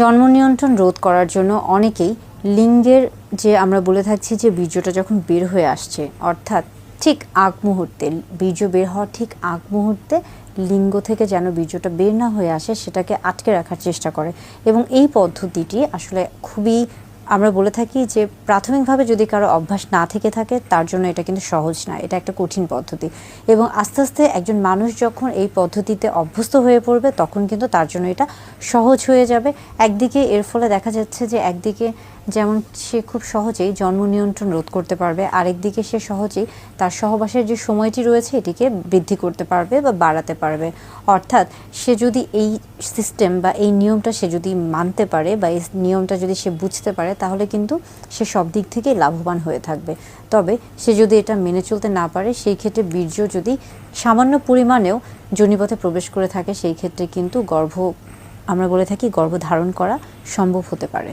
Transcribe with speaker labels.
Speaker 1: জন্ম নিয়ন্ত্রণ রোধ করার জন্য অনেকেই লিঙ্গের যে আমরা বলে থাকছি যে বীর্যটা যখন বের হয়ে আসছে, অর্থাৎ ঠিক আগ মুহূর্তে, বীর্য বের হওয়ার ঠিক আগ মুহূর্তে লিঙ্গ থেকে যেন বীর্যটা বের না হয়ে আসে, সেটাকে আটকে রাখার চেষ্টা করে। এবং এই পদ্ধতিটি আসলে খুবই আমরা বলে থাকি যে প্রাথমিকভাবে যদি কারও অভ্যাস না থেকে থাকে, তার জন্য এটা কিন্তু সহজ না। এটা একটা কঠিন পদ্ধতি। এবং আস্তে আস্তে একজন মানুষ যখন এই পদ্ধতিতে অভ্যস্ত হয়ে পড়বে, তখন কিন্তু তার জন্য এটা সহজ হয়ে যাবে। একদিকে এর ফলে দেখা যাচ্ছে যে একদিকে যেমন সে খুব সহজেই জন্ম নিয়ন্ত্রণ রোধ করতে পারবে, আরেকদিকে সে সহজেই তার সহবাসের যে সময়টি রয়েছে, এটিকে বৃদ্ধি করতে পারবে বা বাড়াতে পারবে। অর্থাৎ সে যদি এই সিস্টেম বা এই নিয়মটা সে যদি মানতে পারে বা এই নিয়মটা যদি সে বুঝতে পারে তাহলে কিন্তু সে সব দিক থেকেই লাভবান হয়ে থাকবে। তবে সে যদি এটা মেনে চলতে না পারে, সেই ক্ষেত্রে বীর্য যদি সামান্য পরিমাণেও জনিপথে প্রবেশ করে থাকে, সেই ক্ষেত্রে কিন্তু গর্ভ, আমরা বলে থাকি গর্ভ ধারণ করা সম্ভব হতে পারে।